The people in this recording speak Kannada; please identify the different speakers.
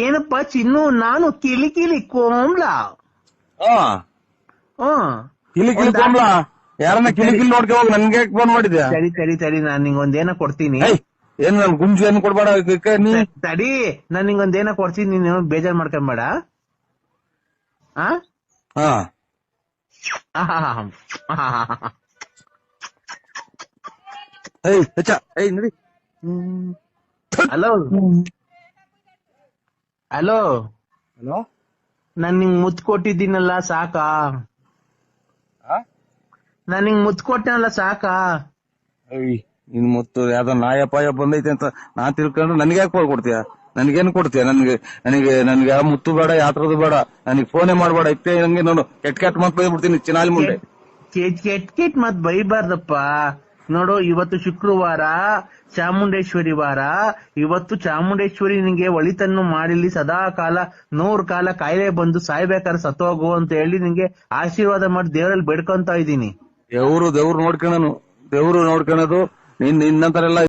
Speaker 1: ಏನಪ್ಪ ಚಿನ್ನು ನಾನು ಕಿಲಿ ಕಿಲಿ ಕೋಮ್ಲಾ.
Speaker 2: ಆ
Speaker 1: ಹ್ಮ್
Speaker 2: ಕಿಲಿ ಕಿಲಿ ಕೋಮ್ಲಾ. ಯಾರನ್ನ ಕಿಲಿ ಕಿಲಿ ನೋಡ್ಕೆ ಹೋಗಿ ನನ್ಗೆ ಫೋನ್ ಮಾಡಿದ್ಯಾ?
Speaker 1: ಸರಿ ಸರಿ ಸರಿ ನಾನ್ ನಿಂಗೊಂದೇನ ಕೊಡ್ತೀನಿ.
Speaker 2: ಏನ್ ನನ್ ಗುಂಜು ಏನ್ ಕೊಡ್ಬೇಡ ನೀ
Speaker 1: ತಡಿ ನಾನ್ ನಿಂಗೊಂದೇನ ಕೊಡ್ತೀನಿ ನೀನು ಬೇಜಾರ್ ಮಾಡ್ಕೊಂಬೇಡ ಆ?
Speaker 2: ಹಾ.
Speaker 1: ಹಾ
Speaker 2: ಏಯ್ ಹಾ ಏಯ್ ನಡಿ.
Speaker 1: ಹಲೋ. ಹಲೋ?
Speaker 2: ಹಲೋ?
Speaker 1: ನಾನ್ ನಿಂಗ್ ಮುತ್ ಕೊಟ್ಟಿದ್ದೀನಲ್ಲ ಸಾಕಾ? ನಾನ್ ನಿಂಗ್ ಮುತ್ ಕೊಟ್ಟನಲ್ಲ ಸಾಕಾ?
Speaker 2: ನಿನ್ ಮುತ್ತು ಯಾವ್ದೋ ನಾಯಪಾಯ ಬಂದೈತೆ ಅಂತ ನಾನ್ ತಿಳ್ಕೊಂಡು ನನ್ಗೆ ಯಾಕೆ ಕೊಡ್ತೀಯ? ನನ್ಗೇನ್ ಕೊಡ್ತೀಯ? ನನ್ಗೆ ನನಗೆ ನನ್ಗೆ ಯಾವ ಮುತ್ತು ಬೇಡ ಯಾತ್ರದು ಬೇಡ. ನನಗೆ ಫೋನೇ ಮಾಡಬೇಡ. ಇತ್ತೆ ನಂಗೆ ನೋಡು. ಕೆಟ್ ಕೆಟ್ಟ ಮಾತು ಬೈಬಿಡ್ತೀನಿ ಚಿನಾಲಿ ಮುಂದೆ.
Speaker 1: ಕೆಟ್ ಕೆಟ್ ಕೆಟ್ ಮತ್ ಬೈಬಾರ್ದಪ್ಪ. ನೋಡು, ಇವತ್ತು ಶುಕ್ರವಾರ, ಚಾಮುಂಡೇಶ್ವರಿ ವಾರ. ಇವತ್ತು ಚಾಮುಂಡೇಶ್ವರಿ ನಿಂಗೆ ಒಳಿತನ್ನು ಮಾಡಿಲಿ ಸದಾ ಕಾಲ ನೂರು ಕಾಲ ಕಾಯಿಲೆ ಬಂದು ಸಾಯ್ಬೇಕಾದ್ರೆ ಸತ್ತೋಗು ಅಂತ ಹೇಳಿ ನಿಂಗೆ ಆಶೀರ್ವಾದ ಮಾಡಿ ದೇವರಲ್ಲಿ ಬೇಡ್ಕೊಂತ ಇದ್ದೀನಿ.
Speaker 2: ದೇವ್ರು ದೇವ್ರು ನೋಡ್ಕೊಳ್ಳೋನು ದೇವ್ರು ನೋಡ್ಕೊಳ್ಳೋದು ನಿನ್, ನಿನ್ನಂತರೆಲ್ಲ